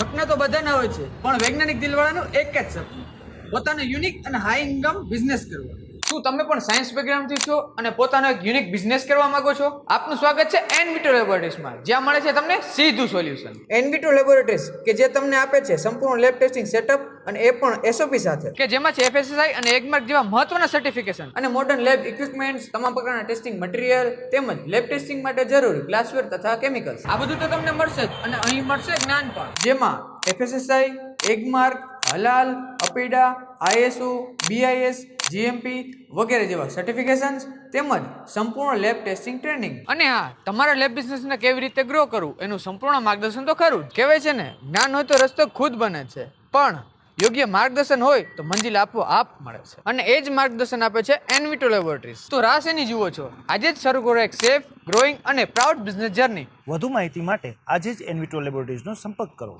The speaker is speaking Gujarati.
સપના તો બધાના હોય છે, પણ વૈજ્ઞાનિક દિલવાળાનું એક જ સપનું. પોતાનો યુનિક અને હાઈ ઇન્કમ બિઝનેસ કરવો શું તમે પણ સાયન્સ બેકગ્રાઉન્ડથી છો અને પોતાનો એક યુનિક બિઝનેસ કરવા માંગો છો? આપનું સ્વાગત છે એન વિટો લેબોરેટરીઝમાં જ્યાં મળે છે તમને સીધું સોલ્યુશન એન વિટો લેબોરેટરીઝ કે જે તમને આપે છે સંપૂર્ણ લેબ ટેસ્ટિંગ સેટઅપ અને એ પણ એસઓપી સાથે. કે જેમાં છે એફએસએસઆઈ અને એગમાર્ક જેવા મહત્વના સર્ટિફિકેશન અને મોડર્ન લેબ ઇક્વિપમેન્ટ્સ તમામ પ્રકારના ટેસ્ટિંગ મટીરિયલ તેમજ લેબ ટેસ્ટિંગ માટે જરૂરી ગ્લાસવેર તથા કેમિકલ્સ આ બધું તો તમને મળશે જ અને અહીં મળશે જ્ઞાન પણ. જેમાં એફએસએસઆઈ એગમાર્ક હલાલ અપીડા આઈએસઓ, બીઆઈએસ, જીએમપી વગેરે જેવા સર્ટિફિકેશન્સ તેમજ સંપૂર્ણ લેબ ટેસ્ટિંગ ટ્રેનિંગ અને હા, તમારા લેબ બિઝનેસને કેવી રીતે ગ્રો કરવું એનું સંપૂર્ણ માર્ગદર્શન તો ખરું કહેવાય છે ને, જ્ઞાન હોય તો રસ્તો ખુદ બને છે. પણ યોગ્ય માર્ગદર્શન હોય તો મંજિલ આપો આપ મળે છે. અને એ જ માર્ગદર્શન આપે છે એનવિટો લેબોરેટરીઝ તો રાસ એની જુઓ છો. આજે જ શરૂ કરો એક સેફ ગ્રોઈંગ અને પ્રાઉડ બિઝનેસ જર્ની વધુ માહિતી માટે આજે જ એનવિટો લેબોરેટરીઝનો સંપર્ક કરો.